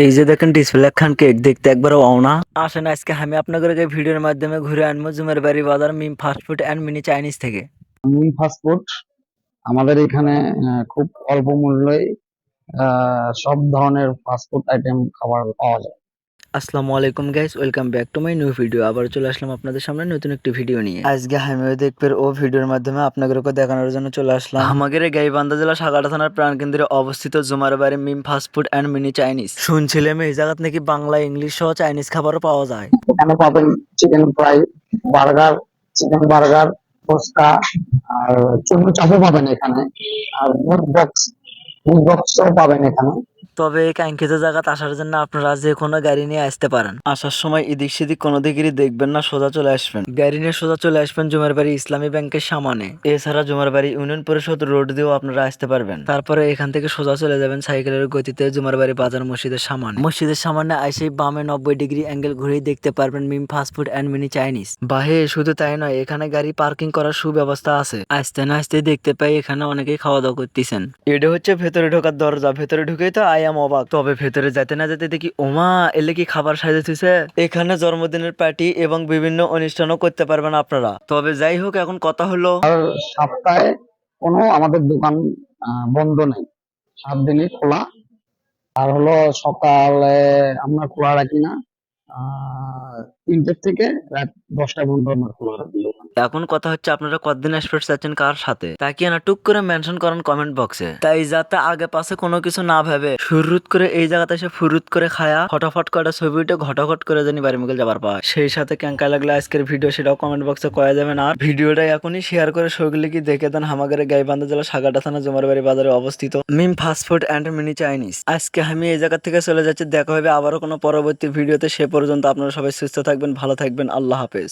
এই যে দেখেন ডিসপ্লে খান কেক দেখতে একবার না। আসেন, আজকে আমি আপনাদের এই ভিডিওর মাধ্যমে ঘুরে আনব জুমের বাড়ি বাজার, Mim fast food and mini Chinese থেকে। মিম ফাস্ট ফুড আমাদের এখানে খুব অল্প মূল্যে সব ধরনের ফাস্ট ফুড আইটেম খাবার পাওয়া যায়। আসসালামু আলাইকুম guys welcome back to my new video আবার চলে আসলাম আপনাদের সামনে নতুন একটি ভিডিও নিয়ে। আজকে হামিও দেখবেন ও ভিডিওর মাধ্যমে আপনাদেরকে দেখানোর জন্য চলে আসলাম। আমাদের এই গাইবান্ধা জেলা সাগাটা থানার প্রাণকেন্দ্রে অবস্থিত Jumar Bari Mim fast food and mini Chinese শুনছিলাম এই জায়গাত নাকি বাংলা ইংলিশ সহ চাইনিজ খাবারও পাওয়া যায়। এখানে পাবেন chicken fry burger chicken burger fuchka আর চুমু চাপও পাবেন এখানে। আর ফুড বক্স ফুড বক্সও পাবেন এখানে। তবে এই কাঙ্ক্ষিত জায়গাত আসার জন্য আপনারা যে কোনো গাড়ি নিয়ে আসতে পারেন। আসার সময় এদিক সেদিক কোনো দিকেরই দেখবেন না সোজা চলে আসবেন। গাড়ি নিয়ে সোজা চলে আসবেন জুমার বাড়ি ইসলামী ব্যাংকের সামনে। এছাড়া জুমার বাড়ি ইউনিয়ন পরিষদ রোড দিয়েও আপনারা আসতে পারবেন। তারপরে এখান থেকে সোজা চলে যাবেন সাইকেলের গতিতে জুমার বাড়ি বাজার মসজিদের সামনে। মসজিদের সামনে আইসে বামে নব্বই ডিগ্রি অ্যাঙ্গেল ঘুরেই দেখতে পারবেন Mim fast food and mini Chinese. বাহে শুধু তাই নয় এখানে গাড়ি পার্কিং করার সুব্যবস্থা আছে। আসতে না আসতে দেখতে পাই এখানে অনেকেই খাওয়া দাওয়া করতেছেন। এটা হচ্ছে ভেতরে ঢোকার দরজা। ভেতরে ঢুকেই তো আই এম অবাক। তবে ভেতরে যেতে না যেতে দেখি ওমা এলে কি খাবার এখানে জন্মদিনের পার্টি এবং বিভিন্ন অনুষ্ঠানও করতে পারবেন আপনারা। তবে যাই হোক এখন কথা হলো সপ্তাহে কোনো আমাদের দোকান আহ, বন্ধ নেই। সাত দিনই খোলা। আর হলো সকালে আমরা খোলা রাখি না। আহ, তিনটের থেকে রাত দশটা পর্যন্ত আমরা খোলা রাখি। এখন কথা হচ্ছে আপনারা কতদিন আসতে চাচ্ছেন কার সাথে? তা কি না, টুক করে মেনশন করেন কমেন্ট বক্সে তাই যাতে আগে পাশে কোনো কিছু না ভেবে, ফুরুত করে এই জায়গাতে এসে ফুরুত করে খায়া ফটাফট করে ছবিটা ঘটাঘট করে জানি বাড়ি মুখে যাবার পায়। সেই সাথে ক্যাঙ্কা লাগলে আজকের ভিডিও সেটাও কমেন্ট বক্সে কয়া যাবে না আর ভিডিওটা এখনই শেয়ার করে সগলি কি দেখে দেন হামাগারে গাইবান্ধা জেলা সাগাটা থানা জমার বাড়ি বাজারে অবস্থিত। Mim fast food and mini Chinese আজকে আমি এই জায়গা থেকে চলে যাচ্ছি। দেখা হবে আবারও কোনো পরবর্তী ভিডিওতে সে পর্যন্ত আপনারা সবাই সুস্থ থাকবেন, ভালো থাকবেন। আল্লাহ হাফেজ।